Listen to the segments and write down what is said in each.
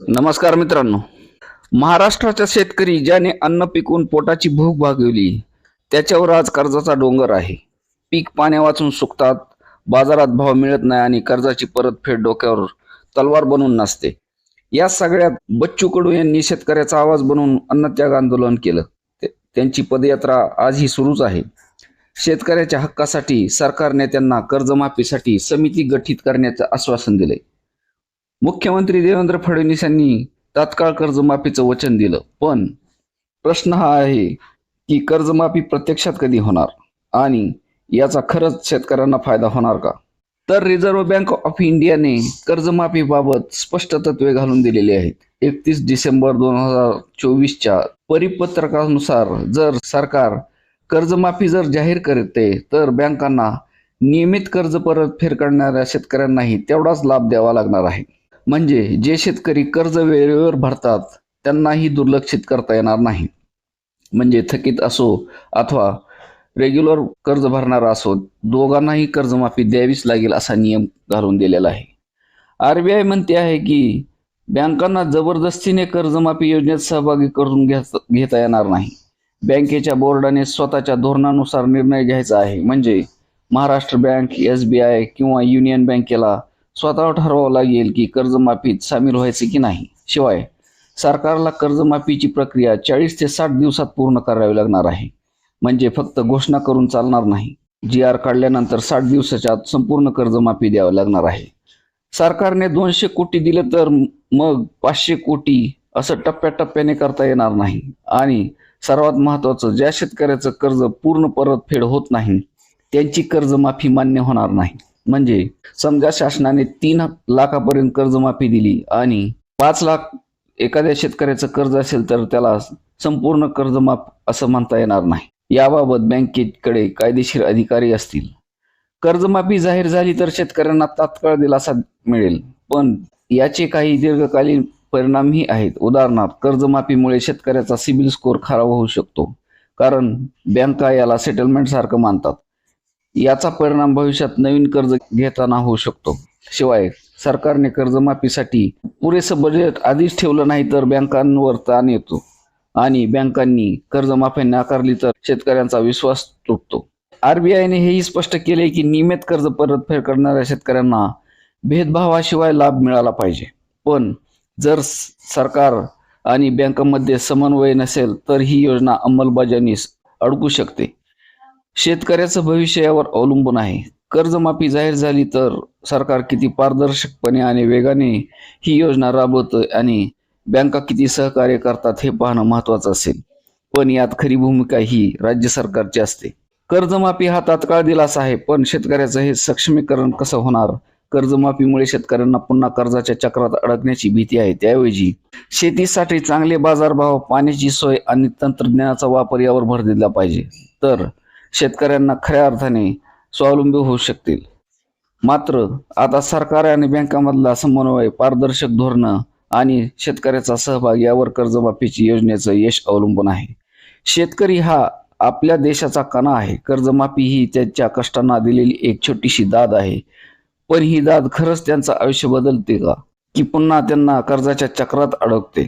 नमस्कार मित्रांनो. महाराष्ट्राचा शेतकरी ज्याने अन्न पिकवून पोटाची भूक भागवली त्याच्यावर आज कर्जाचा डोंगर आहे. पीक पाण्या वाचून सुकतात बाजारात भाव मिळत नाही आणि कर्जाची परतफेड डोक्यावर तलवार बनून नसते. या सगळ्यात बच्चू कडू यांनी शेतकऱ्याचा आवाज बनवून अन्नत्याग आंदोलन केलं. त्यांची पदयात्रा आजही सुरूच आहे. शेतकऱ्याच्या हक्कासाठी सरकारने त्यांना कर्जमाफीसाठी समिती गठीत करण्याचं आश्वासन दिले मुख्यमंत्री देवेंद्र फडणवीस यांनी तात्काळ कर्जमाफीचं वचन दिलं. पण प्रश्न हा आहे की कर्जमाफी प्रत्यक्षात कधी होणार आणि याचा खरंच शेतकऱ्यांना फायदा होणार का? तर रिझर्व्ह बँक ऑफ इंडियाने कर्जमाफीबाबत स्पष्ट तत्वे घालून दिलेली आहेत. एकतीस डिसेंबर दोन हजार चोवीसच्या परिपत्रकानुसार जर सरकार कर्जमाफी जर जाहीर करते तर बँकांना नियमित कर्ज परतफेड करणाऱ्या शेतकऱ्यांनाही तेवढाच लाभ द्यावा लागणार आहे. म्हणजे जे शेतकरी कर्ज वेळेवर भरतात त्यांनाही दुर्लक्षित करता येणार नाही. म्हणजे थकीत असो अथवा रेग्युलर कर्ज भरणारा असो दोघांनाही कर्जमाफी द्यावीच लागेल असा नियम घालून दिलेला आहे. आर बी आय म्हणते आहे की बँकांना जबरदस्तीने कर्जमाफी योजनेत सहभागी करून घेत घेता येणार नाही. बँकेच्या बोर्डाने स्वतःच्या धोरणानुसार निर्णय घ्यायचा आहे. म्हणजे Maharashtra bank S B I किंवा युनियन बँकेला स्वतः ठरवावं लागेल की कर्जमाफीत सामील व्हायचे की नाही. शिवाय सरकारला कर्जमाफीची प्रक्रिया चाळीस ते साठ दिवसात पूर्ण करावी लागणार आहे. म्हणजे फक्त घोषणा करून चालणार नाही. जी आर काढल्यानंतर साठ दिवसाच्या आत संपूर्ण कर्जमाफी द्यावी लागणार आहे. सरकारने दोनशे कोटी दिले तर मग पाचशे कोटी असं टप्प्याटप्प्याने करता येणार नाही. आणि सर्वात महत्त्वाचं ज्या शेतकऱ्याचं कर्ज पूर्ण परतफेड होत नाही त्यांची कर्जमाफी मान्य होणार नाही. म्हणजे समजा शासनाने तीन लाखापर्यंत कर्जमाफी दिली आणि पाच लाख एखाद्या शेतकऱ्याचं कर्ज असेल तर त्याला संपूर्ण कर्जमाफ असं म्हणता येणार नाही. याबाबत बँकेकडे कायदेशीर अधिकारी असतील. कर्जमाफी जाहीर झाली तर शेतकऱ्यांना तात्काळ दिलासा मिळेल. पण याचे काही दीर्घकालीन परिणामही आहेत. उदाहरणार्थ कर्जमाफीमुळे शेतकऱ्याचा सिबिल स्कोअर खराब होऊ शकतो. कारण बँका याला सेटलमेंट सारखं मानतात. याचा परिणाम भविष्यात नवीन कर्ज घेताना होऊ शकतो. शिवाय सरकारने कर्जमाफीसाठी पुरेसं बजेट आधीच ठेवलं नाही तर बँकांवर ताण येतो आणि बँकांनी कर्जमाफी नाकारली तर शेतकऱ्यांचा विश्वास तुटतो. आरबीआयने हेही स्पष्ट केले की नियमित कर्ज परतफेड करणाऱ्या शेतकऱ्यांना भेदभावाशिवाय लाभ मिळाला पाहिजे. पण जर सरकार आणि बँकांमध्ये समन्वय नसेल तर ही योजना अंमलबजावणीस अडकू शकते. शेतकऱ्याचं भविष्य यावर अवलंबून आहे. कर्जमाफी जाहीर झाली तर सरकार किती पारदर्शकपणे आणि वेगाने ही योजना राबवतं आणि बँका किती सहकार्य करतात हे पाहणं महत्त्वाचं असेल. पण यात खरी भूमिका ही राज्य सरकारची असते. कर्जमाफी हा तात्काळ दिलासा आहे पण शेतकऱ्याचं हे सक्षमीकरण कसं होणार? कर्जमाफीमुळे शेतकऱ्यांना पुन्हा कर्जाच्या चक्रात अडकण्याची भीती आहे. त्याऐवजी शेतीसाठी चांगले बाजारभाव पाण्याची सोय आणि तंत्रज्ञानाचा वापर यावर भर दिला पाहिजे. तर शेतकऱ्यांना खऱ्या अर्थाने स्वावलंबी होऊ शकतील. मात्र आता सरकार आणि बँकामधला समन्वय पारदर्शक धोरणं आणि शेतकऱ्याचा सहभाग यावर कर्जमाफीची योजनेचं यश अवलंबून आहे. शेतकरी हा आपल्या देशाचा कणा आहे. कर्जमाफी ही त्यांच्या कष्टांना दिलेली एक छोटीशी दाद आहे. पण ही दाद खरंच त्यांचं आयुष्य बदलते का? की पुन्हा त्यांना कर्जाच्या चक्रात अडकते?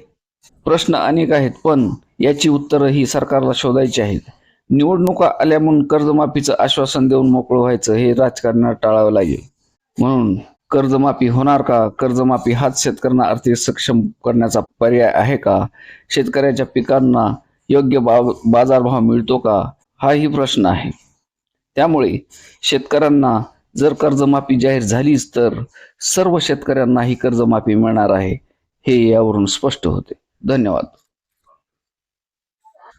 प्रश्न अनेक आहेत पण याची उत्तरं ही सरकारला शोधायची आहेत. निवडणुका आल्या म्हणून कर्जमाफीचं आश्वासन देऊन मोकळं व्हायचं हे राजकारणात टाळावं लागेल. म्हणून कर्जमाफी होणार का? कर्जमाफी हाच शेतकऱ्यांना आर्थिक सक्षम करण्याचा पर्याय आहे का? शेतकऱ्याच्या पिकांना योग्य बाजारभाव मिळतो का? हाही प्रश्न आहे. त्यामुळे शेतकऱ्यांना जर कर्जमाफी जाहीर झालीच तर सर्व शेतकऱ्यांना ही कर्जमाफी मिळणार आहे हे यावरून स्पष्ट होते. धन्यवाद.